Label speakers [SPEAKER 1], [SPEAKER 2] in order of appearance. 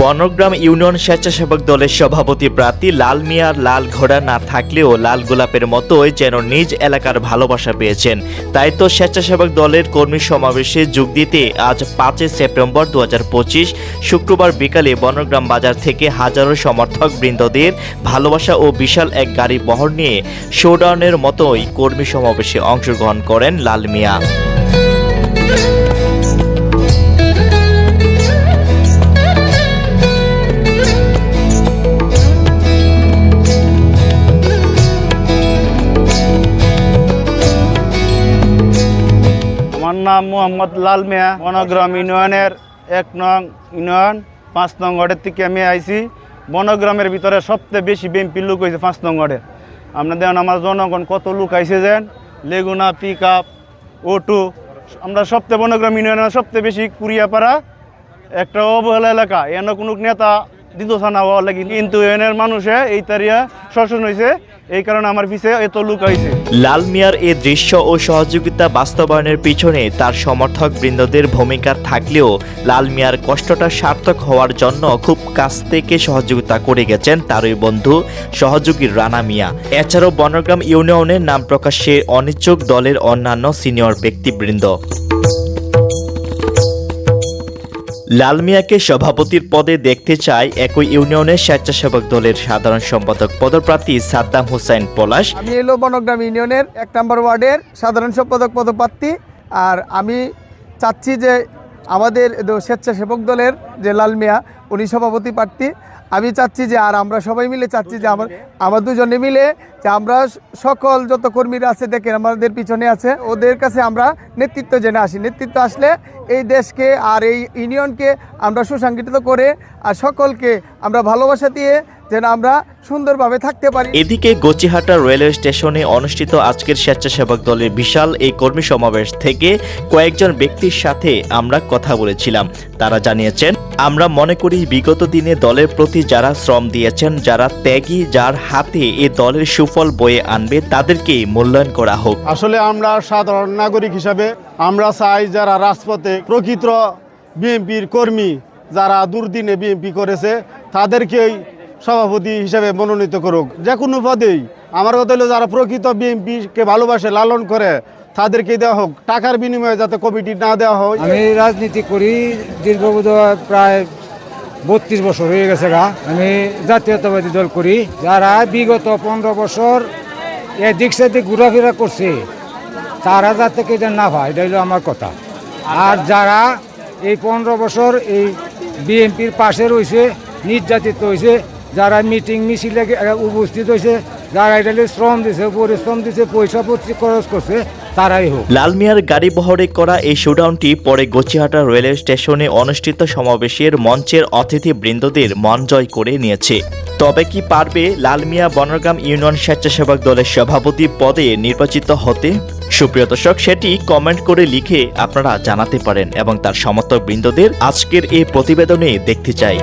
[SPEAKER 1] বনগ্রাম union স্বেচ্ছাসেবক দলের সভাপতি প্রার্থী লাল মিয়ার লাল ঘোড়া না থাকলেও লাল গোলাপের মতোই যেন নিজ এলাকার ভালোবাসা পেয়েছেন। তাই তো স্বেচ্ছাসেবক দলের কর্মী সমাবেশে যোগ দিতে আজ পাঁচই সেপ্টেম্বর দু হাজার পঁচিশ, শুক্রবার বিকালে বনগ্রাম বাজার থেকে হাজারো সমর্থক বৃন্দদের ভালোবাসা ও বিশাল এক গাড়ি বহর নিয়ে শোডাউনের মতোই কর্মী সমাবেশে অংশগ্রহণ করেন লাল মিয়া।
[SPEAKER 2] নাম মোহাম্মদ লাল মিয়া। বনগ্রাম ইউনিয়নের এক নং ইউনিয়ন, পাঁচ নং ওয়ার্ডের থেকে আমি আইছি। বনগ্রামের ভিতরে সবচেয়ে বেশি বিএমপি লোক হয়েছে পাঁচ নং আপনার দেখেন আমার জনগণ কত লোক আইসে যেন। লেগুনা পিক আপ ওটু আমরা সবচেয়ে বনগ্রাম ইউনিয়নের সবচেয়ে বেশি কুড়িয়াপাড়া একটা অবহেলা এলাকা। এনে কোনো নেতা দিতছা না হওয়ার লাগি। কিন্তু এনের মানুষে এই তারিয়া শোষণ হয়েছে এই কারণে আমার পিছিয়ে এত লোক আইছে।
[SPEAKER 1] লাল মিয়ার এ দৃশ্য ও সহযোগিতা বাস্তবায়নের পিছনে তার সমর্থক বৃন্দদের ভূমিকা থাকলেও লাল মিয়ার কষ্টটা সার্থক হওয়ার জন্য খুব কাছ থেকে সহযোগিতা করে গেছেন তারই বন্ধু, সহযোগী রানা মিয়া। এছাড়াও বনগ্রাম ইউনিয়নের নাম প্রকাশে অনিচ্ছুক দলের অন্যান্য সিনিয়র ব্যক্তিবৃন্দ। লাল মিয়াকে সভাপতির পদে দেখতে চায় একই ইউনিয়নের স্বেচ্ছাসেবক দলের সাধারণ সম্পাদক পদপ্রার্থী সাদ্দাম হোসেন পলাশ।
[SPEAKER 3] আমি এলো বনগ্রাম ইউনিয়নের এক নম্বর ওয়ার্ডের সাধারণ সম্পাদক পদপ্রার্থী আর আমি চাচ্ছি যে আমাদের স্বেচ্ছাসেবক দলের যে লাল মিয়া, উনি সভাপতি প্রার্থী। আমি চাচ্ছি যে, আর আমরা সবাই মিলে চাচ্ছি যে, আমার আমার দুজনে মিলে আমরা সকল যত কর্মীরা আছে, দেখেন আমাদের পিছনে আছে, ওদের কাছে আমরা নেতৃত্ব জেনে আসি। নেতৃত্ব আসলে এই দেশকে আর এই ইউনিয়নকে আমরা সুসংগঠিত করে আর সকলকে আমরা ভালোবাসা দিয়ে যেন আমরা সুন্দরভাবে থাকতে পারি।
[SPEAKER 1] এদিকে গচিহাটা রেলওয়ে স্টেশনে অনুষ্ঠিত আজকের স্বেচ্ছাসেবক দলের বিশাল এই কর্মী সমাবেশ থেকে কয়েকজন ব্যক্তির সাথে আমরা কথা বলেছিলাম। তারা জানিয়েছেন, আমরা মনে করি বিগত দিনে দলের প্রতি যারা শ্রম দিয়েছেন, যারা ত্যাগী, যার হাতে এ দলের সুফল বয়ে আনবে তাদেরকে মূল্যায়ন করা হোক।
[SPEAKER 2] আসলে আমরা সাধারণ নাগরিক হিসাবে আমরা চাই যারা রাজপথে প্রকৃত বিএনপির কর্মী যারা দুর্দিনে বিএনপি করেছে তাদেরকেই সভাপতি হিসেবে মনোনীত করুক। যে কোনো পদেই। আমার কথা হলো যারা প্রকৃত বিএনপিকে ভালোবাসে লালন করে তাদেরকে দেওয়া হোক। টাকার বিনিময়ে যাতে কমিটি না দেওয়া হয়।
[SPEAKER 4] আমি রাজনীতি করি দীর্ঘ প্রায় বত্রিশ বছর হয়ে গেছে গা। আমি জাতীয়তাবাদী দল করি। যারা বিগত পনেরো বছর এদিক সেদিক ঘোরাফেরা করছে, তারা যাতে যেন না পায় এটা হলো আমার কথা। আর যারা এই পনেরো বছর এই বিএনপির পাশে রয়েছে, নির্যাতিত হয়েছে, যারা মিটিং মিছিলে উপস্থিত হয়েছে যারা এটা শ্রম দিছে, পরিশ্রম দিছে, পয়সা পত্র খরচ করছে, তারাই হোক।
[SPEAKER 1] লাল মিয়ার গাড়ি বহরে করা এই শোডাউনটি পরে গচিহাটা রেলওয়ে স্টেশনে অনুষ্ঠিত সমাবেশের মঞ্চের অতিথি বৃন্দদের মন জয় করে নিয়েছে। তবে কি পারবে লাল মিয়া বনগ্রাম ইউনিয়ন স্বেচ্ছাসেবক দলের সভাপতি পদে নির্বাচিত হতে? সুপ্রিয় দর্শক, সেটি কমেন্ট করে লিখে আপনারা জানাতে পারেন এবং তার সমর্থক বৃন্দদের আজকের এই প্রতিবেদনে দেখতে চাই।